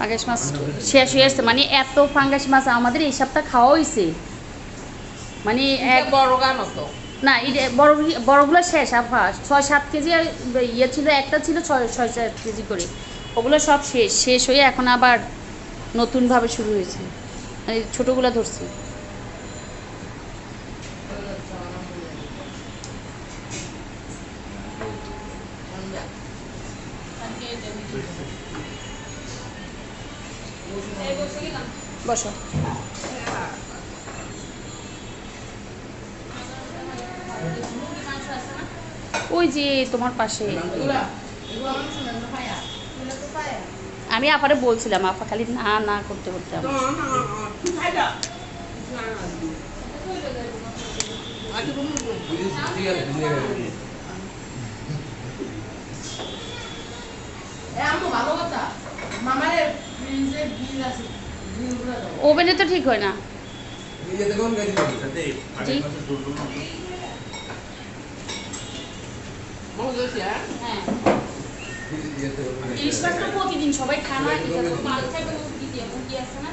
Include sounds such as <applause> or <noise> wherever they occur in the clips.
Fungus মাছ শেষ হয়ে আসছে। মানে এত ফাঙ্গাস মাছ আমাদের এই সপ্তাহ খাওয়া হয়েছে মানে এক বড় গান হতো। না এটা বড় বড়গুলো শেষ আফা ছয় সাত কেজি আর ইয়ে ছিল একটা ছিল ছয় ছয় সাত কেজি করে। ওগুলো সব শেষ শেষ হয়ে এখন আবার নতুনভাবে শুরু হয়েছে। মানে ছোটোগুলো ধরছি। ওই যে তোমার পাশে। আমি আপারে বলছিলাম আপা খালি না না করতে করতে ini. ওভেনে তো ঠিক হয় না। প্রতিদিন সবাই খায় না এটা তো মাছ খাইবে মুরগি দিয়ে মুরগি আছে না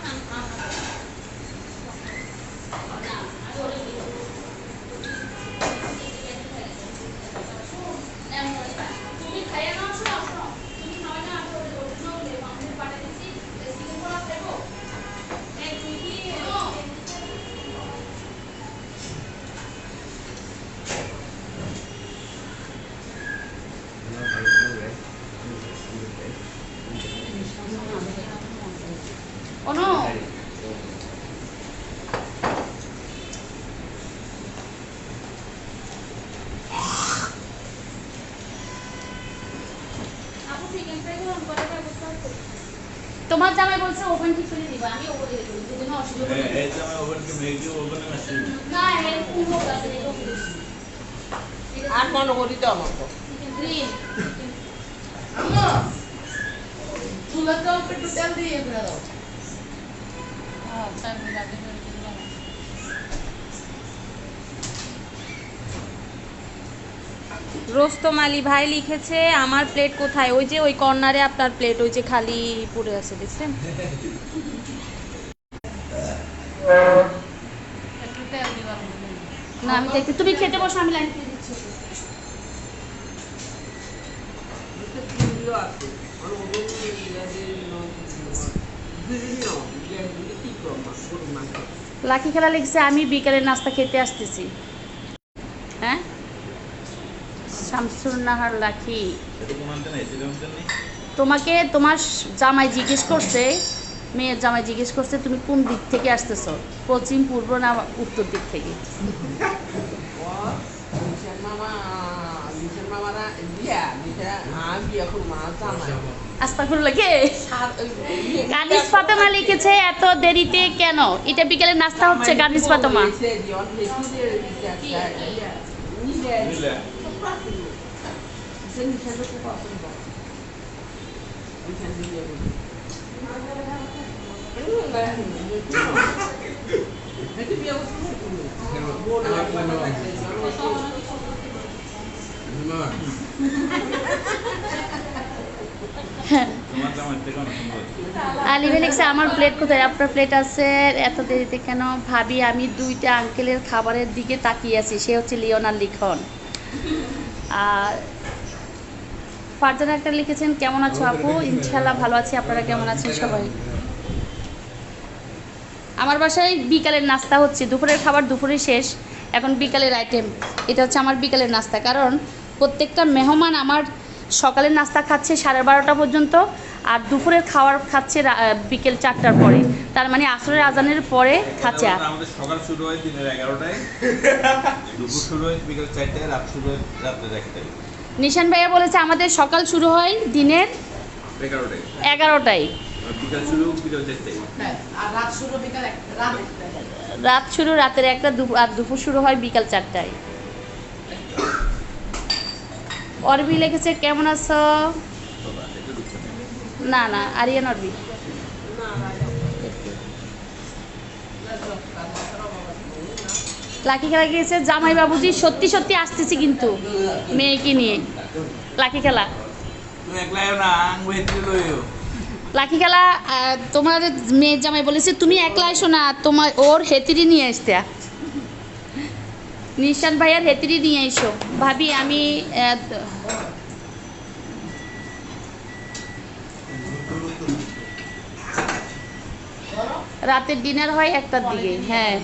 করার ব্যবস্থা তোমার জামাই বলছে ওভেন ঠিক করে দিবা? আমি ওভেন দিয়ে দেবো সেজন্য অসুবিধা হ্যাঁ, নেই এই যে আমার ওভেনকে মেঘে ওভেনে মাছ না এর পুরো আছে এটা আর মনে করি তো আমার তো গ্রিন হ্যাঁ তাই লাগে করে দিলাম <laughs> রোস্তম আলী ভাই লিখেছে, আমার প্লেট কোথায়? ওই যে ওই কর্নারে আপনার প্লেট ওই যে খালি পড়ে আছে, দেখছেন? না, আমি তুমি খেতে বসো, আমি লাইন দিচ্ছি। লাকি খেলা লিখছে, আমি বিকেলের নাস্তা খেতে আসতেছি। হ্যাঁ? শামসুর নাহার লাকি। তোমাকে তোমার জামাই জিজ্ঞেস করছে, মেয়ের জামাই জিজ্ঞেস করছে, তুমি কোন দিক থেকে আসতেছো? পশ্চিম, পূর্ব না উত্তর দিক থেকে? মামা মামারা বিয়া বিয়া মা জামাই। লাগে ফাতেমা লিখেছে এত দেরিতে কেন? এটা বিকেলে নাস্তা হচ্ছে কানিস ফাতেমা। <laughs> <laughs> <laughs> আলিমে লিখছে, আমার প্লেট কোথায়? আপনার প্লেট আছে? এত দেরিতে কেন? ভাবি, আমি দুইটা আঙ্কেলের খাবারের দিকে তাকিয়ে আছি। সে হচ্ছে লিওনার লিখন। আর ফারজানা একটা লিখেছেন, কেমন আছো আপু? ইনশাল্লাহ ভালো আছি। আপনারা কেমন আছেন সবাই? আমার বাসায় বিকালের নাস্তা হচ্ছে। দুপুরের খাবার দুপুরে শেষ। এখন বিকালের আইটেম এটা হচ্ছে আমার বিকালের নাস্তা। কারণ প্রত্যেকটা মেহমান আমার সকালের নাস্তা খাচ্ছে সাড়ে বারোটা পর্যন্ত আর দুপুরের খাওয়ার খাচ্ছে রা- বিকেল চারটার পরে। তার মানে আসরের আজানের পরে খাচ্ছে আর। সকাল শুরু হয় দিনের এগারোটায় দুপুর শুরু হয় বিকেল চারটায় রাত শুরু হয় রাত্রে একটায়। নিশান ভাইয়া বলেছে আমাদের সকাল শুরু হয় দিনের এগারোটায়। এগারোটায়। বিকাল শুরু বিকাল চারটায়। আর রাত শুরু বিকাল এক- রাত একটায়। রাত শুরু রাতের একটা দুপুর আর দুপুর শুরু হয় বিকাল চারটায়। অরবি লিখেছে, কেমন আছো না। না, আরিয়ান অরবি। লাকি খেলা গিয়েছে, জামাই বাবুজি, সত্যি সত্যি আসতেছি কিন্তু মেয়েকে নিয়ে লাকি খেলা লাকি খেলা তোমার মেয়ের জামাই বলেছে, তুমি একলা এসো না, তোমার ওর হেতিরি নিয়ে আসতে নিশান ভাইয়ার হেতিরি নিয়ে এসো। ভাবি আমি রাতের ডিনার হয় একটার দিকে হ্যাঁ।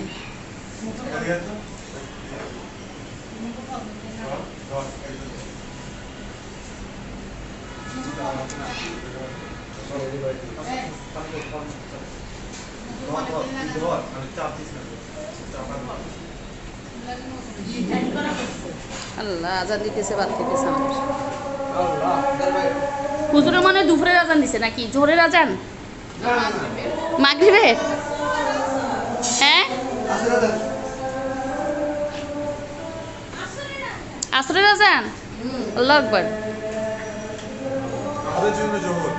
আল্লাহ আজান দিতেছে বাদ আল্লাহ। দরবার হুজুরের মনে হয় দুপুরের আজান দিছে নাকি? জোরের আজান? মাগরিবে হ্যাঁ? আসরের আজান। আল্লাহ আকবর। আমাদের জন্য জোহর।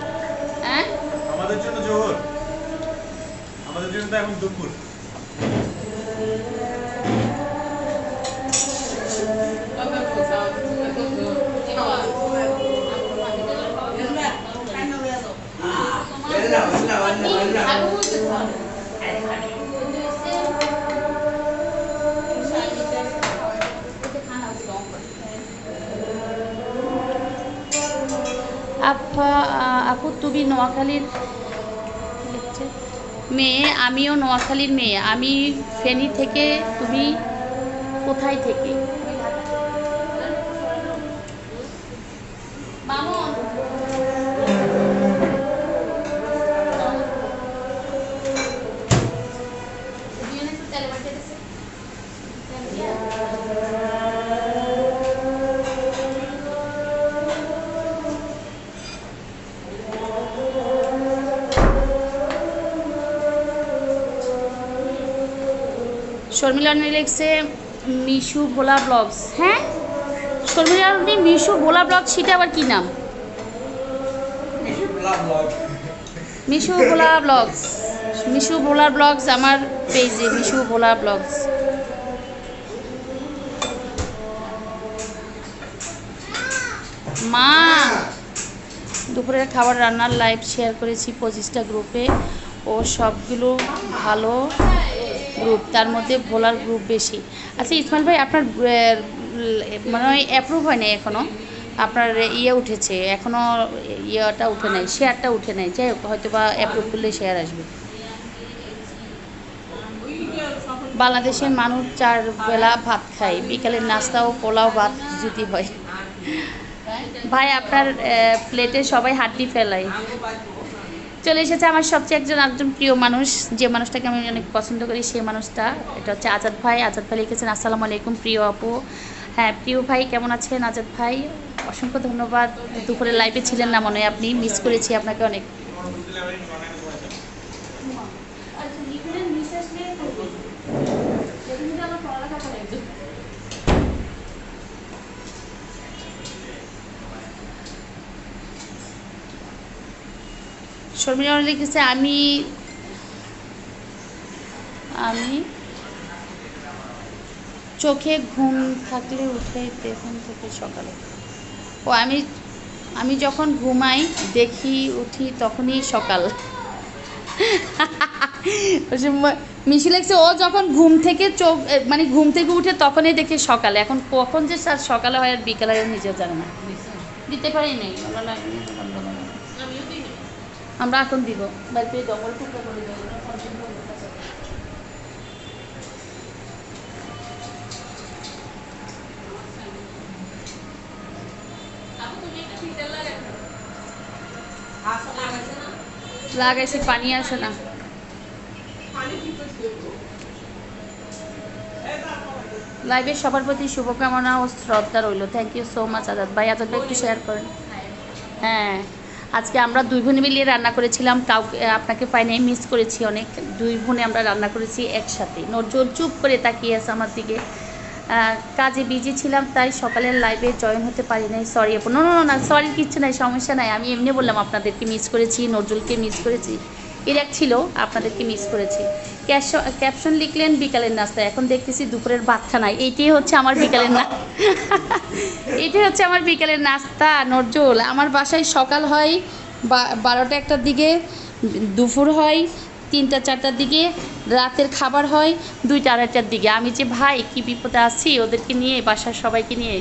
হ্যাঁ? আমাদের জন্য জোহর। আমাদের জন্য তো এখন দুপুর। নোয়াখালীর মেয়ে আমিও নোয়াখালীর মেয়ে। আমি ফেনী থেকে তুমি কোথায় থেকে? শর্মিলা রানী লিখছে মিশু ভোলা ব্লগস। হ্যাঁ? শর্মিলা রানী মিশু ভোলা ব্লগ সেটা আবার কি নাম? মিশু ভোলা ব্লগস। মিশু ভোলা ব্লগস আমার পেজে মিশু ভোলা ব্লগস। মা! দুপুরের খাবার রান্নার লাইভ শেয়ার করেছি পঁচিশটা গ্রুপে ও সবগুলো ভালো। গ্রুপ তার মধ্যে ভোলার গ্রুপ বেশি। আচ্ছা ইসমাইল ভাই, আপনার মানে হয় অ্যাপ্রুভ হয় নাই এখনও আপনার ইয়ে উঠেছে এখনও ইয়েটা উঠে নাই শেয়ারটা উঠে নাই, যাই হোক হয়তো বা অ্যাপ্রুভ করলে শেয়ার আসবে। বাংলাদেশের মানুষ চার বেলা ভাত খায়, বিকালের নাস্তা ও পোলাও, ভাত যদি হয়। ভাই, আপনার প্লেটে সবাই হাড্ডি ফেলায়। চলে এসেছে আমার সবচেয়ে একজন একজন প্রিয় মানুষ। যে মানুষটাকে আমি অনেক পছন্দ করি, সেই মানুষটা। এটা হচ্ছে আজাদ ভাই। আজাদ ভাই লিখেছেন, আসসালামু আলাইকুম প্রিয় আপু। হ্যাঁ প্রিয় ভাই, কেমন আছেন আজাদ ভাই? অসংখ্য ধন্যবাদ। দুপুরে লাইভে ছিলেন না মনে আপনি। মিস করেছি আপনাকে অনেক। শর্মিলা লিখেছে, আমি আমি চোখে ঘুম থাকলে উঠে দেখুন থেকে সকালে। ও, আমি আমি যখন ঘুমাই, দেখি, উঠি তখনই সকাল। <laughs> মিশি লাগছে ও যখন ঘুম থেকে চোখ মানে ঘুম থেকে উঠে তখনই দেখে সকালে। এখন কখন যে স্যার সকালে হয় আর বিকালে হয় নিজেও জানে না। দিতে পারি নাই বলল না, এমনি বলল না। আমিও দিই না। আমরা এখন দিব। বাড়ি ডবল টুকরো করে দেবো লাগাইছে পানি আসে না? লাইভের সবার প্রতি শুভকামনা ও শ্রদ্ধা রইল। Thank you so much Azad ভাই। আজাদ ভাই একটু শেয়ার করেন। হ্যাঁ। আজকে আমরা দুই বোনে মিলিয়ে রান্না করেছিলাম কাউকে আপনাকে পাইনি মিস করেছি অনেক। দুই বোনে আমরা রান্না করেছি একসাথে। নজর চুপ করে তাকিয়ে আছে আমার দিকে। কাজে বিজি ছিলাম, তাই সকালের লাইভে জয়েন হতে পারি নাই। সরি আপু। নো নো সরি কিচ্ছু নাই, সমস্যা নাই। আমি এমনি বললাম, আপনাদেরকে মিস করেছি, নজরুলকে মিস করেছি। এর এক ছিল, আপনাদেরকে মিস করেছি। ক্যাপশন লিখলেন বিকালের নাস্তা। এখন দেখতেছি দুপুরের ভাত খানাই এইটাই হচ্ছে আমার বিকালের না <laughs> এটাই হচ্ছে আমার বিকালের নাস্তা, নজরুল। আমার বাসায় সকাল হয় বারোটা একটার দিকে, দুপুর হয় তিনটা, চারটার দিকে, রাতের খাবার হয় দুইটা, আড়াইটার দিকে। আমি যে ভাই, কি বিপদে আছি? ওদেরকে নিয়ে, বাসার সবাইকে নিয়ে।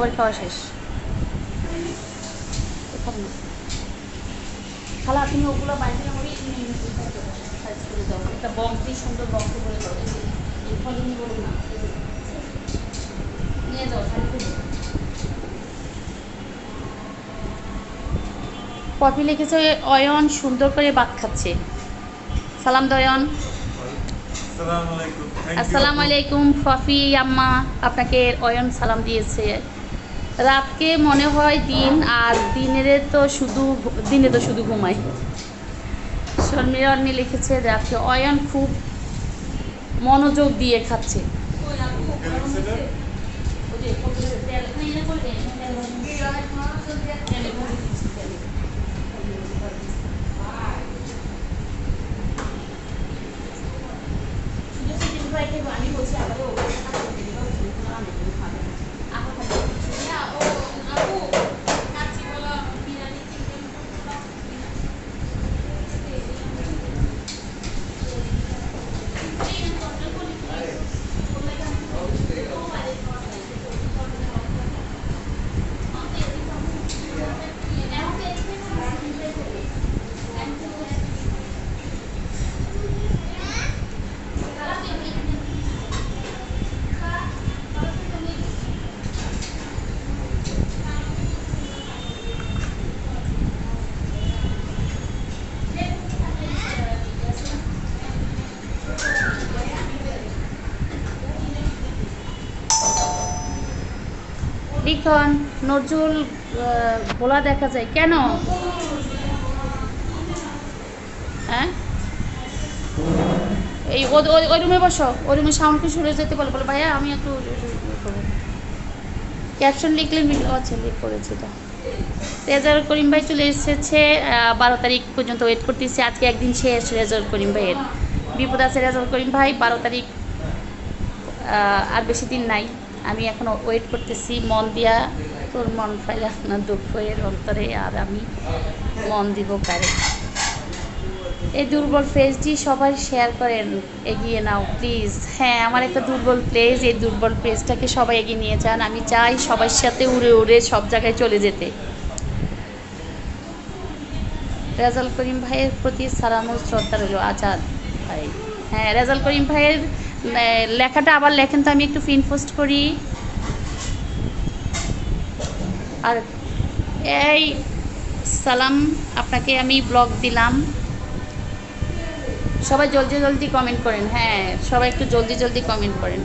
সবাই খাওয়া শেষ। খালা তুমি ওগুলো বাইরে করে দাও। একটা বক্স দিয়ে সুন্দর বক্স করে দাও। এই ফলে বলুন না। নিয়ে যাও সাইজ করে দাও। পপি লিখেছে অয়ন সুন্দর করে ভাত খাচ্ছে। সালাম দয়ন আসসালামু আলাইকুম। Thank আসসালামু আলাইকুম ফফি আম্মা। আপনাকে অয়ন সালাম দিয়েছে। রাতকে মনে হয় দিন, আর দিনের তো শুধু দিনে তো শুধু ঘুমাই। শর্মিরা অন্নি লিখেছে রাতকে অয়ন খুব মনোযোগ দিয়ে খাচ্ছে। লিখন নজরুল ভোলা দেখা যায়। কেন? হ্যাঁ? এই ওই- রুমে বসো। ওই রুমে সাউন্ডকে সরে যেতে বলো বলো ভাইয়া, আমি একটু ক্যাপশন লিখলেন মি- ও আচ্ছা লিখ করেছি তো। রেজার করিম ভাই চলে এসেছে বারো তারিখ পর্যন্ত ওয়েট করতেছি। আজকে একদিন শেষ রেজার করিম ভাইয়ের। বিপদ আছে রেজার করিম ভাই, বারো তারিখ আর বেশি দিন নাই। আমি এখন ওয়েট করতেছি, মন দিয়া তোর মন ফাইলা না দুঃখের অন্তরে, আর আমি মন দিব কারে? এই দুর্বল পেজটি সবাই শেয়ার করেন, এগিয়ে নাও প্লিজ হ্যাঁ আমার একটা দুর্বল পেজ এই দুর্বল পেজটাকে সবাই এগিয়ে নিয়ে যান। আমি চাই সবার সাথে উড়ে উড়ে সব জায়গায় চলে যেতে। রেজাল করিম ভাইয়ের প্রতি সালাম শ্রদ্ধা রইল, আজাদ ভাই। হ্যাঁ রেজাল করিম ভাইয়ের লেখাটা আবার লেখেন তো, আমি একটু ফিন পোস্ট করি। আর এই, সালাম, আপনাকে আমি ব্লগ দিলাম। সবাই জলদি জলদি কমেন্ট করেন হ্যাঁ সবাই একটু জলদি জলদি কমেন্ট করেন।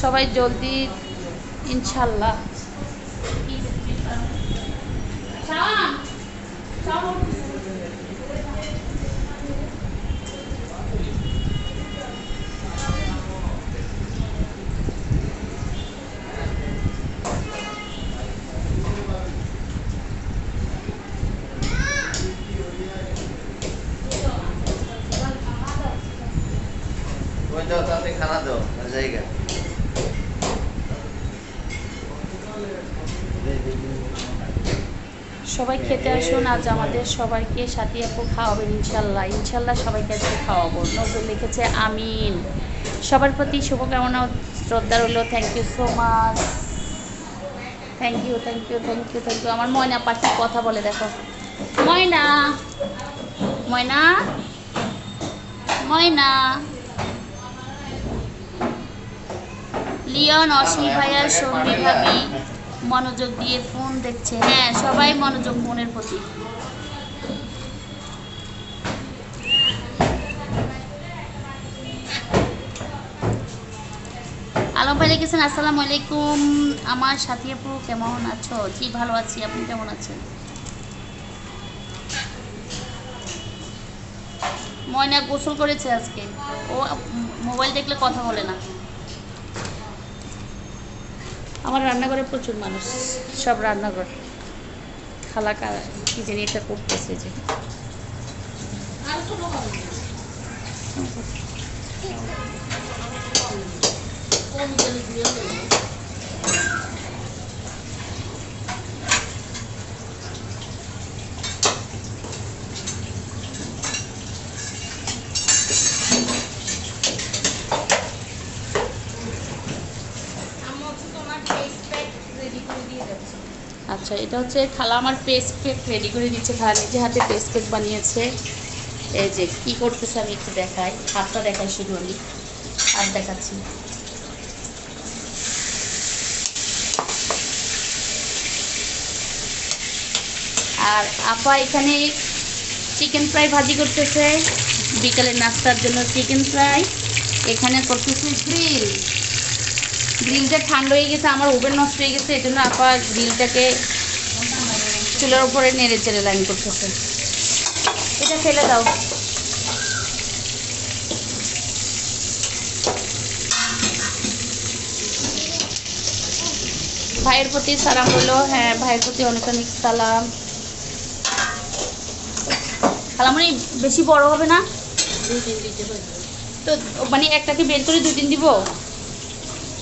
সবাই জলদি, ইনশাল্লাহ। জায়গা। সবাই খেতে আসুন, আজ আমাদের সবাইকে সাথী আপু খাওয়াবেন ইনশাল্লাহ। ইনশাল্লাহ সবাইকে আজকে খাওয়াবো। নজর লিখেছে, আমিন। সবার প্রতি শুভকামনা, শ্রদ্ধা রইল। Thank you so much thank you thank you thank you thank you আমার ময়না পাখি কথা বলে, দেখো। ময়না ময়না ময়না। লিওন অসীম ভাইয়া শর্মী ভাবি মনোযোগ দিয়ে ফোন দেখছে। হ্যাঁ সবাই মনোযোগ মনের প্রতি। আলম ভাই লিখেছেন, আসসালামু আলাইকুম। আমার সাথী আপু কেমন আছো? জি, ভালো আছি। আপনি কেমন আছেন? ময়না গোসল করেছে আজকে। ও, মোবাইল দেখলে কথা বলে না। আমার রান্নাঘরে প্রচুর মানুষ সব রান্নাঘর। খালা কা জানি এটা করতেছে যে। আচ্ছা এটা হচ্ছে খালা আমার পেস্ট কেক রেডি করে দিচ্ছে খালা নিজে হাতে পেস্ট কেক বানিয়েছে। এই যে, কি করতেছে আমি একটু দেখাই। হাতটা দেখাই শুধু আমি। আর দেখাচ্ছি। আর আপা এখানে চিকেন ফ্রাই ভাজি করতেছে। বিকালের নাস্তার জন্য চিকেন ফ্রাই এখানে করতেছে গ্রিল গ্রিলটা ঠান্ডা হয়ে গেছে, আমার ওভেন নষ্ট হয়ে গেছে এই জন্য আপা গ্রিলটাকে চুলার উপরে নেড়ে চেড়ে লাইন করতেছে। এটা ফেলে দাও। ভাইয়ের প্রতি সালাম বলল হ্যাঁ ভাইয়ের প্রতি অনেক অনেক সালাম। খালামণি বেশি বড় হবে না? তো মানে একটাকে বের করে দুই দিন দিব?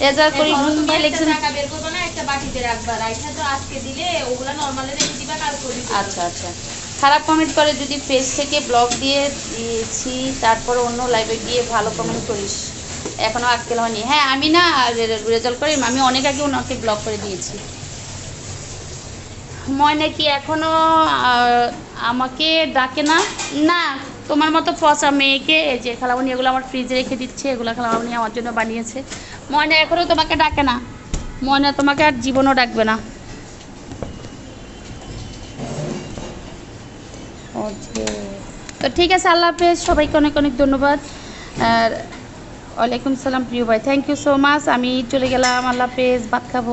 রেজাল্ট করে নুন দিয়ে লিখছেন। টাকা বের করব না একটা বাটিতে রাখবা। রাইখা তো আজকে দিলে ওগুলা নর্মালে রেখে দিবা কালকে দিবা আচ্ছা আচ্ছা। খারাপ কমেন্ট করে যদি পেজ থেকে ব্লগ দিয়ে দিয়েছি তারপর অন্য লাইভে গিয়ে ভালো কমেন্ট করিস। এখনও আটকেল হয়নি। হ্যাঁ আমি না রেজাল্ট করি আমি অনেক আগে ওনাকে ব্লক করে দিয়েছি। ময়না কি এখনও আমাকে ডাকে না? না তোমার মতো পচা মেয়েকে যে খালামণি এগুলো আমার ফ্রিজে রেখে দিচ্ছে এগুলো খালামণি আমার জন্য বানিয়েছে। ময়না এখনও তোমাকে ডাকে না। ময়না তোমাকে আর জীবনও ডাকবে না। তো ঠিক আছে, আল্লাহ হাফেজ, সবাইকে অনেক অনেক ধন্যবাদ। আর ওয়ালাইকুম সালাম, প্রিয় ভাই। থ্যাংক ইউ সো মাচ আমি চলে গেলাম, আল্লাহ হাফেজ, ভাত খাব।